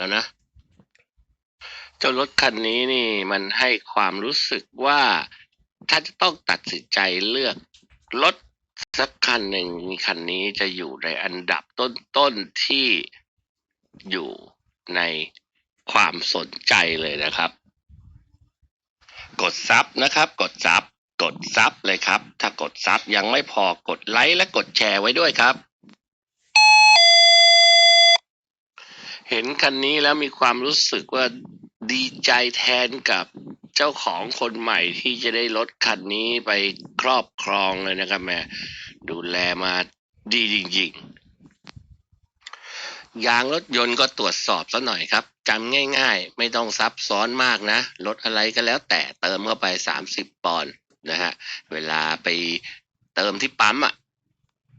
แล้วนะเจ้ารถคันนี้นี่มันให้ความรู้สึกว่าถ้าจะต้องตัดสินใจเลือกรถสักคันหนึ่งคันนี้จะอยู่ในอันดับต้นๆที่อยู่ในความสนใจเลยนะครับ กดซับนะครับ กดซับกดซับเลยครับ ถ้ากดซับยังไม่พอกดไลค์และกดแชร์ไว้ด้วยครับ เห็นคันนี้แล้วมีความรู้สึกว่าดีใจแทนกับเจ้าของคนใหม่ที่จะได้รถคันนี้ไปครอบครองเลยนะครับแม่ดูแลมาดีจริงๆ ยางรถยนต์ก็ตรวจสอบซะหน่อยครับจำง่ายๆ ไม่ต้องซับซ้อนมากนะ รถอะไรก็แล้วแต่เติมเข้าไปสามสิบปอนด์นะฮะ เวลาไปเติมที่ปั๊มอะ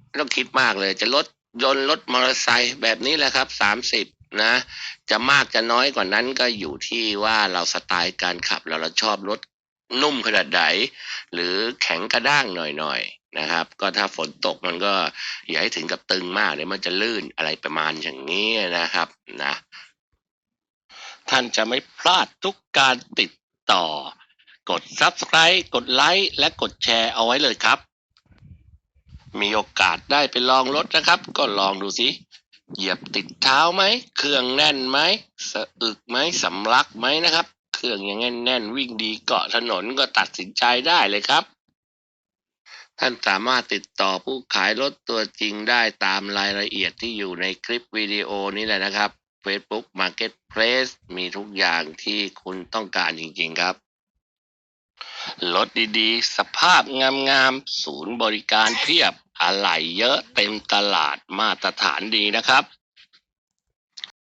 ไม่ต้องคิดมากเลยจะรถยนต์รถมอเตอร์ไซค์แบบนี้แหละครับสามสิบ นะ จะมากจะน้อยกว่านั้นก็อยู่ที่ว่าเราสไตล์การขับเราเราชอบรถนุ่มขนาดไหนหรือแข็งกระด้างหน่อยๆนะครับ ก็ถ้าฝนตกมันก็อย่าให้ถึงกับตึงมากเดี๋ยวมันจะลื่นอะไรประมาณอย่างนี้นะครับนะ ท่านจะไม่พลาดทุกการติดต่อ กด Subscribe กดไลค์และกดแชร์เอาไว้เลยครับ มีโอกาสได้ไปลองรถนะครับ ก็ลองดูสิ เหยียบติดเท้าไหม เครื่องแน่นไหมสะอึกไหมสำลักไหมนะครับ เครื่องยังแน่นแน่นวิ่งดีเกาะถนนก็ตัดสินใจได้เลยครับ ท่านสามารถติดต่อผู้ขายรถตัวจริงได้ตามรายละเอียดที่อยู่ในคลิปวิดีโอนี้แหละนะครับ Facebook Marketplace มีทุกอย่างที่คุณต้องการจริงๆครับ รถดีๆ สภาพงามๆ ศูนย์บริการเพียบ อะไหล่เยอะเต็มตลาดมาตรฐานดีนะครับ